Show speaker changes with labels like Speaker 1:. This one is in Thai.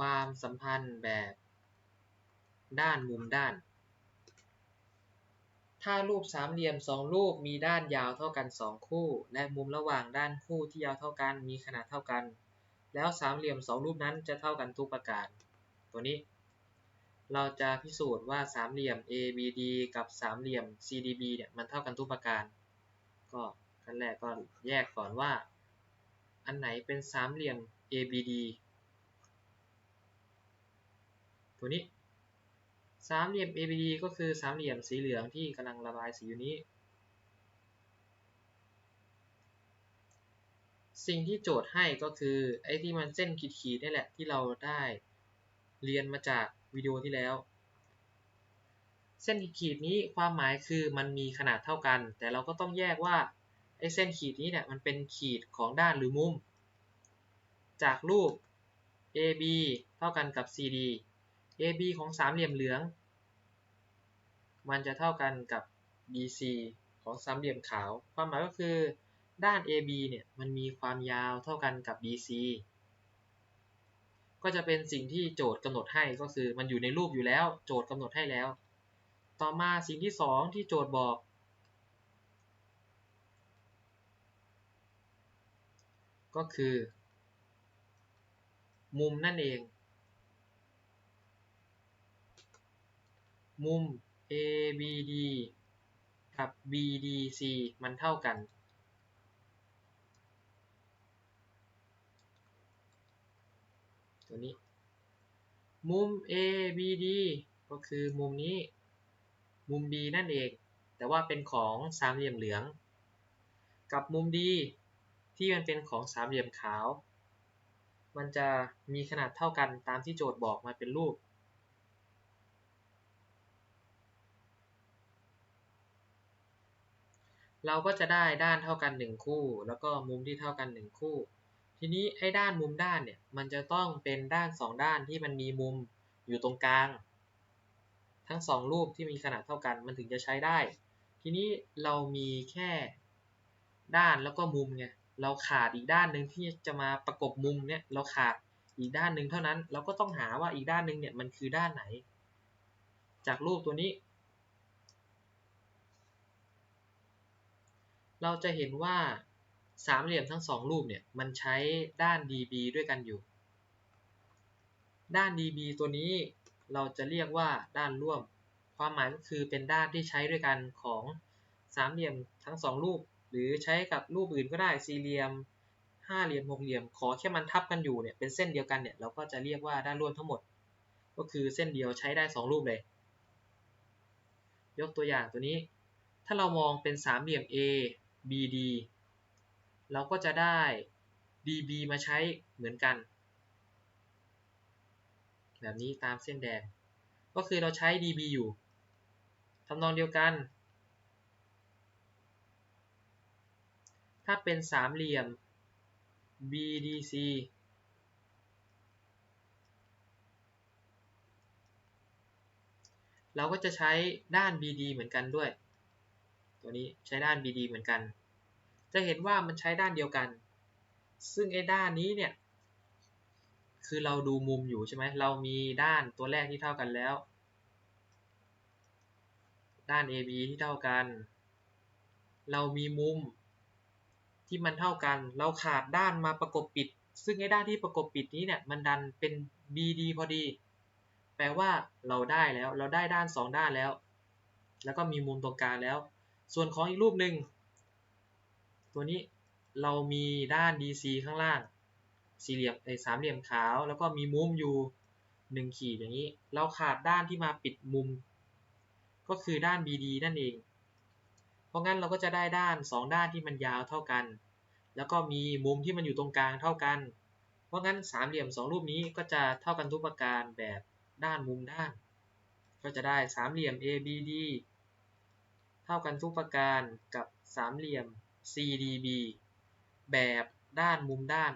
Speaker 1: ความสัมพันธ์แบบด้านมุมด้าน ถ้ารูปสามเหลี่ยมสองรูปมีด้านยาวเท่ากันสองคู่ และมุมระหว่างด้านคู่ที่ยาวเท่ากันมีขนาดเท่ากัน แล้วสามเหลี่ยมสองรูปนั้นจะเท่ากันทุกประการ ตัวนี้ เราจะพิสูจน์ว่าสามเหลี่ยม ABD กับสามเหลี่ยม CDB เนี่ยมันเท่ากันทุกประการ ก็ขั้นแรกก็แยกก่อนว่า อันไหนเป็นสามเหลี่ยม ABD ตัวนี้ สามเหลี่ยม ABD ก็คือสามเหลี่ยมสีเหลืองที่กำลังระบายสีอยู่นี้ สิ่งที่โจทย์ให้ก็คือไอ้ที่มันเส้นขีดๆนี่แหละที่เราได้เรียนมาจากวิดีโอที่แล้ว เส้นขีดนี้ความหมายคือมันมีขนาดเท่ากัน แต่เราก็ต้องแยกว่าไอ้เส้นขีดนี้เนี่ยมันเป็นขีดของด้านหรือมุม จากรูป AB เท่ากันกับ CD AB ของสามเหลี่ยมเหลือง มันจะเท่ากันกับ BC ของสามเหลี่ยมขาว ความหมายก็คือด้าน AB เนี่ยมันมีความยาวเท่ากันกับ BC ก็จะเป็นสิ่งที่โจทย์กำหนดให้ก็คือมันอยู่ในรูปอยู่แล้ว โจทย์กำหนดให้แล้ว ต่อมาสิ่งที่ 2 ที่โจทย์บอก ก็คือ มุมนั่นเอง มุม ABD กับ BDC มันเท่ากัน ตัวนี้ มุม ABD ก็คือมุมนี้ มุม B นั่นเอง แต่ว่าเป็นของสามเหลี่ยมเหลือง กับมุม D ที่มันเป็นของสามเหลี่ยมขาว มันจะมีขนาดเท่ากันตามที่โจทย์บอกมาเป็นรูป เราก็จะได้ด้านเท่ากัน 1 คู่ แล้วก็มุมที่เท่ากัน 1 คู่ ทีนี้ไอ้ด้านมุมด้านเนี่ยมันจะต้องเป็นด้าน 2 ด้านที่มันมีมุมอยู่ตรงกลาง ทั้ง 2 รูปที่มีขนาดเท่ากันมันถึงจะใช้ได้ ทีนี้เรามีแค่ด้านแล้วก็มุมไงเราขาดอีกด้านหนึ่งที่จะมาประกบมุมเนี่ยเราขาดอีกด้านหนึ่งเท่านั้น เราก็ต้องหาว่าอีกด้านหนึ่งเนี่ยมันคือด้านไหน จากรูปตัวนี้ เราจะเห็นว่าสามเหลี่ยมทั้งสองรูปเนี่ยมันใช้ด้าน db ด้วยกันอยู่ ด้าน db ตัวนี้เราจะเรียกว่าด้านร่วม ความหมายก็คือเป็นด้านที่ใช้ด้วยกันของสามเหลี่ยมทั้งสองรูป หรือใช้กับรูปอื่นก็ได้สี่เหลี่ยมห้าเหลี่ยมหกเหลี่ยม ขอแค่มันทับกันอยู่เนี่ยเป็นเส้นเดียวกันเนี่ยเราก็จะเรียกว่าด้านร่วมทั้งหมด ก็คือเส้นเดียวใช้ได้สองรูปเลย ยกตัวอย่างตัวนี้ ถ้าเรามองเป็นสามเหลี่ยม A BD เราก็จะได้ DB มาใช้เหมือนกัน แบบนี้ตามเส้นแดง ก็คือเราใช้ DB อยู่ทำนองเดียวกัน ถ้าเป็นสามเหลี่ยม BDC เราก็จะใช้ด้าน BD เหมือนกันด้วย ตัวนี้ใช้ด้าน BD เหมือนกัน จะเห็นว่ามันใช้ด้านเดียวกัน ซึ่งไอ้ด้านนี้เนี่ยคือเราดูมุมอยู่ใช่ไหมเรามีด้านตัวแรกที่เท่ากันแล้ว ด้าน AB ที่เท่ากัน เรามีมุมที่มันเท่ากัน เราขาดด้านมาประกบปิด ซึ่งไอ้ด้านที่ประกบปิดนี้เนี่ยมันดันเป็น BD พอดี แปลว่าเราได้แล้ว เราได้ด้าน 2 ด้านแล้ว แล้วก็มีมุมตรงกลางแล้ว ส่วนของอีกรูปหนึ่งตัวนี้เรามีด้าน DC ข้างล่าง สี่เหลี่ยมไอ้สามเหลี่ยมขาว แล้วก็มีมุมอยู่หนึ่งขีดอย่างนี้ เราขาดด้านที่มาปิดมุม ก็คือด้าน BD นั่นเอง เพราะงั้นเราก็จะได้ด้าน 2 ด้านที่มันยาวเท่ากัน แล้วก็มีมุมที่มันอยู่ตรงกลางเท่ากัน เพราะงั้นสามเหลี่ยม 2 รูปนี้ก็จะเท่ากันทุกประการแบบด้านมุมด้าน ก็จะได้สามเหลี่ยม ABD ท่ากันทุกประการกับสามเหลี่ยม CDB แบบด้านมุมด้าน